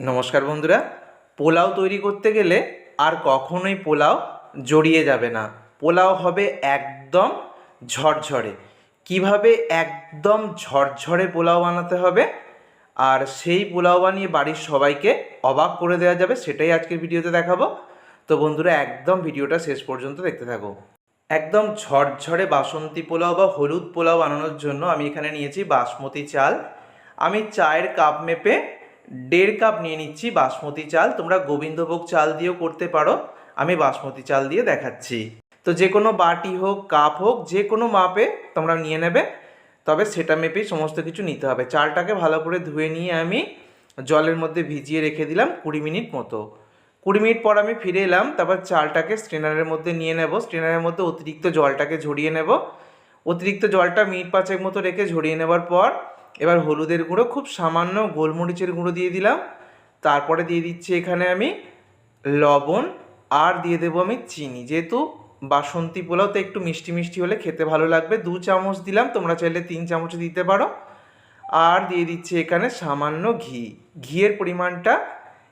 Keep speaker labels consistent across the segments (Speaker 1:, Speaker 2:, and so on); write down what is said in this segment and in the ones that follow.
Speaker 1: নমস্কার বন্ধুরা, পোলাও তৈরি করতে গেলে আর কখনোই পোলাও জড়িয়ে যাবে না। পোলাও হবে একদম ঝরঝরে। কীভাবে একদম ঝরঝরে পোলাও বানাতে হবে? আর সেই পোলাও বানিয়ে বাড়ির সবাইকে অবাক করে দেওয়া যাবে, সেটাই আজকের ভিডিওতে দেখাবো। তো বন্ধুরা, একদম ভিডিওটা শেষ পর্যন্ত দেখতে থাকো। একদম ঝরঝরে বাসন্তী পোলাও বা হলুদ পোলাও বানানোর জন্য আমি এখানে নিয়েছি বাসমতি চাল। আমি চায়ের কাপ মেপে দেড় কাপ নিয়ে নিচ্ছি বাসমতি চাল। তোমরা গোবিন্দভোগ চাল দিয়েও করতে পারো। আমি বাসমতি চাল দিয়ে দেখাচ্ছি। তো যে কোনো বাটি হোক, কাপ হোক, যে কোনো মাপে তোমরা নিয়ে নেবে। তবে সেটা মেপেই সমস্ত কিছু নিতে হবে। চালটাকে ভালো করে ধুয়ে নিয়ে আমি জলের মধ্যে ভিজিয়ে রেখে দিলাম কুড়ি মিনিট মতো। কুড়ি মিনিট পর আমি ফিরে এলাম। তারপর চালটাকে স্ট্রেনারের মধ্যে নিয়ে নেব। স্ট্রেনারের মধ্যে অতিরিক্ত জলটাকে ঝরিয়ে নেব। অতিরিক্ত জলটা মিনিট পাঁচেক মতো রেখে ঝরিয়ে নেবার পর এবার হলুদের গুঁড়ো, খুব সামান্য গোলমরিচের গুঁড়ো দিয়ে দিলাম। তারপরে দিয়ে দিচ্ছি এখানে আমি লবণ আর দিয়ে দেবো আমি চিনি। যেহেতু বাসন্তী পোলাও, তো একটু মিষ্টি মিষ্টি হলে খেতে ভালো লাগবে। দু চামচ দিলাম, তোমরা চাইলে তিন চামচ দিতে পারো। আর দিয়ে দিচ্ছি এখানে সামান্য ঘি। ঘিয়ের পরিমাণটা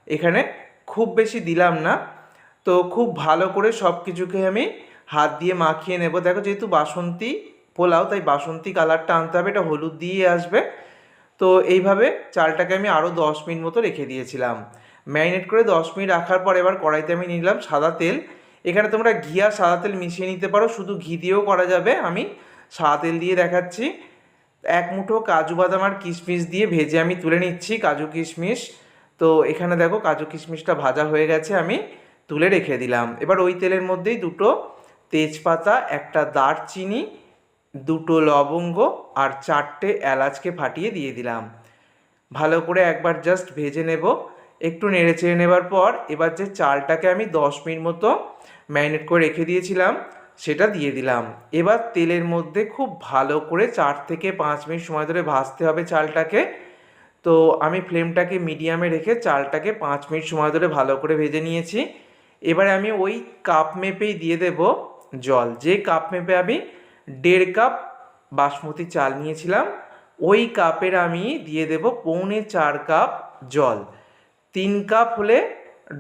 Speaker 1: এখানে খুব বেশি দিলাম না। তো খুব ভালো করে সব কিছুকে আমি হাত দিয়ে মাখিয়ে নেব। দেখো যেহেতু বাসন্তী পোলাও, তাই বাসন্তী কালারটা আনতে হবে, এটা হলুদ দিয়ে আসবে। তো এইভাবে চালটাকে আমি আরও দশ মিনিট মতো রেখে দিয়েছিলাম। ম্যারিনেট করে দশ মিনিট রাখার পর এবার কড়াইতে আমি নিলাম সাদা তেল। এখানে তোমরা ঘি আর সাদা তেল মিশিয়ে নিতে পারো, শুধু ঘি দিয়েও করা যাবে। আমি সাদা তেল দিয়ে দেখাচ্ছি। এক মুঠো কাজু বাদাম আর কিশমিশ দিয়ে ভেজে আমি তুলে নিচ্ছি কাজু কিশমিশ। তো এখানে দেখো কাজু কিশমিশটা ভাজা হয়ে গেছে, আমি তুলে রেখে দিলাম। এবার ওই তেলের মধ্যেই দুটো তেজপাতা, একটা দারচিনি দুটো লবঙ্গ আর চারটে এলাচকে ফাটিয়ে দিয়ে দিলাম। ভালো করে একবার জাস্ট ভেজে নেব। একটু নেড়ে চেড়ে নেবার পর এবার যে চালটাকে আমি দশ মিনিট মতো ম্যারিনেট করে রেখে দিয়েছিলাম, সেটা দিয়ে দিলাম। এবার তেলের মধ্যে খুব ভালো করে চার থেকে পাঁচ মিনিট সময় ধরে ভাজতে হবে চালটাকে। তো আমি ফ্লেমটাকে মিডিয়ামে রেখে চালটাকে পাঁচ মিনিট সময় ধরে ভালো করে ভেজে নিয়েছি। এবারে আমি ওই কাপ মেপেই দিয়ে দেব জল। যে কাপ মেপে আমি দেড় কাপ বাসমতি চাল নিয়েছিলাম। ওই কাপের আমি দিয়ে দেব পৌনে চার কাপ জল। তিন কাপ হলে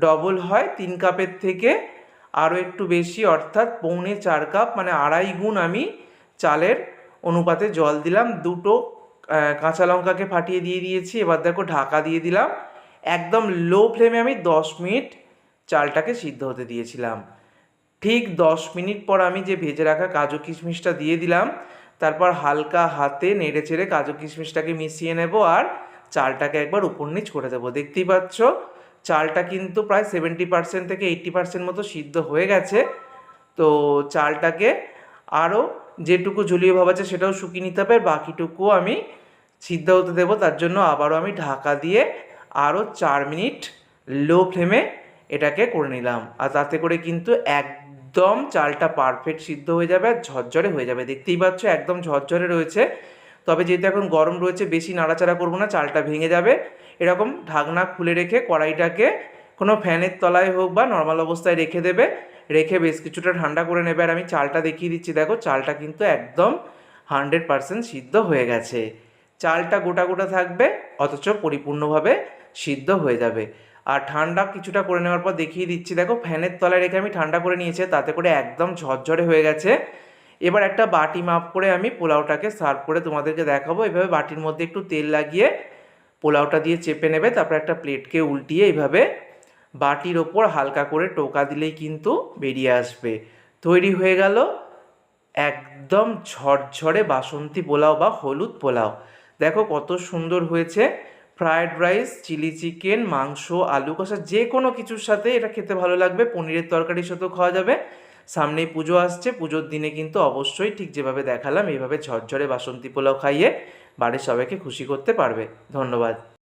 Speaker 1: ডবল হয়, তিন কাপের থেকে আরও একটু বেশি, অর্থাৎ পৌনে চার কাপ মানে আড়াই গুণ আমি চালের অনুপাতে জল দিলাম। দুটো কাঁচা লঙ্কাকে ফাটিয়ে দিয়ে দিয়েছি, এবার দেখো ঢাকা দিয়ে দিলাম। একদম লো ফ্লেমে আমি দশ মিনিট চালটাকে সিদ্ধ হতে দিয়েছিলাম। ঠিক দশ মিনিট পর আমি যে ভেজে রাখা কাজু কিশমিশটা দিয়ে দিলাম, তারপর হালকা হাতে নেড়ে চেড়ে কাজু কিশমিশটাকে মিশিয়ে নেব আর চালটাকে একবার উপর নিচ করে দেবো। দেখতেই পাচ্ছ, চালটা কিন্তু প্রায় সেভেন্টি পার্সেন্ট থেকে এইট্টি পার্সেন্ট মতো সিদ্ধ হয়ে গেছে। তো চালটাকে আরও যেটুকু ঝুলিয়ে ভাব আছে সেটাও শুকিয়ে নিতে হবে, বাকিটুকুও আমি সিদ্ধ হতে দেবো। তার জন্য আবারও আমি ঢাকা দিয়ে আরও চার মিনিট লো ফ্লেমে এটাকে করে নিলাম। আর তাতে করে কিন্তু একদম চালটা পারফেক্ট সিদ্ধ হয়ে যাবে আর ঝরঝরে হয়ে যাবে। দেখতেই পাচ্ছ, একদম ঝরঝরে রয়েছে। তবে যেহেতু এখন গরম রয়েছে, বেশি নাড়াচাড়া করব না, চালটা ভেঙে যাবে। এরকম ঢাকনা খুলে রেখে কড়াইটাকে কোনো ফ্যানের তলায় হোক বা নর্মাল অবস্থায় রেখে দেবে। রেখে বেশ কিছুটা ঠান্ডা করে নেবে। আর আমি চালটা দেখিয়ে দিচ্ছি, দেখো চালটা কিন্তু একদম হান্ড্রেড পারসেন্ট সিদ্ধ হয়ে গেছে। চালটা গোটা গোটা থাকবে, অথচ পরিপূর্ণভাবে সিদ্ধ হয়ে যাবে। আর ঠান্ডা কিছুটা করে নেওয়ার পর দেখিয়ে দিচ্ছি, দেখো ফ্যানের তলায় রেখে আমি ঠান্ডা করে নিয়েছি, তাতে করে একদম ঝরঝরে হয়ে গেছে। এবার একটা বাটি মাপ করে আমি পোলাওটাকে সার্ভ করে তোমাদেরকে দেখাবো। এভাবে বাটির মধ্যে একটু তেল লাগিয়ে পোলাওটা দিয়ে চেপে নেবে, তারপর একটা প্লেটকে উল্টিয়ে এইভাবে বাটির ওপর হালকা করে টোকা দিলেই কিন্তু বেরিয়ে আসবে। তৈরি হয়ে গেল একদম ঝরঝরে বাসন্তী পোলাও বা হলুদ পোলাও। দেখো কত সুন্দর হয়েছে। ফ্রায়েড রাইস চিলি চিকেন মাংস, আলু কষা, যে কোনো কিছুর সাথে এটা খেতে ভালো লাগবে। পনিরের তরকারির সাথেও খাওয়া যাবে। সামনেই পুজো আসছে। পুজোর দিনে কিন্তু অবশ্যই ঠিক যেভাবে দেখালাম, এইভাবে ঝরঝরে বাসন্তী পোলাও খাইয়ে বাড়ির সবাইকে খুশি করতে পারবে। ধন্যবাদ।